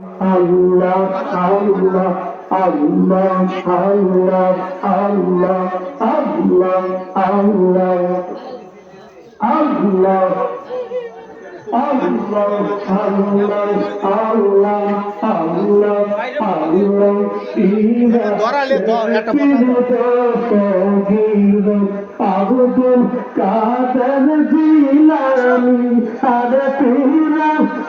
Allah, Allah, Allah, Allah, Allah, Allah, Allah. Allah, Allah, Allah, Allah, Allah, ধরালে ধর, একটা কথা আবুদুল কাদের জিলানি আর পীরা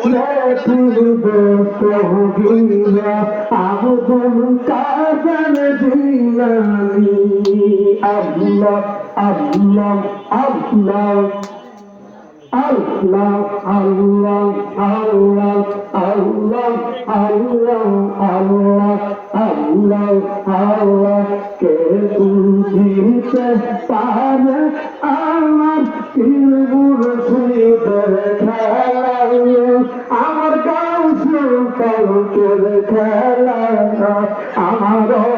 পীরা রেতির দেব আবুদুল কাদের জিলানি আল্লাহ আল্লাহ আল্লাহ Allah, Allah, কে বুঝিতে পারে আমার বুকের খেলা আমার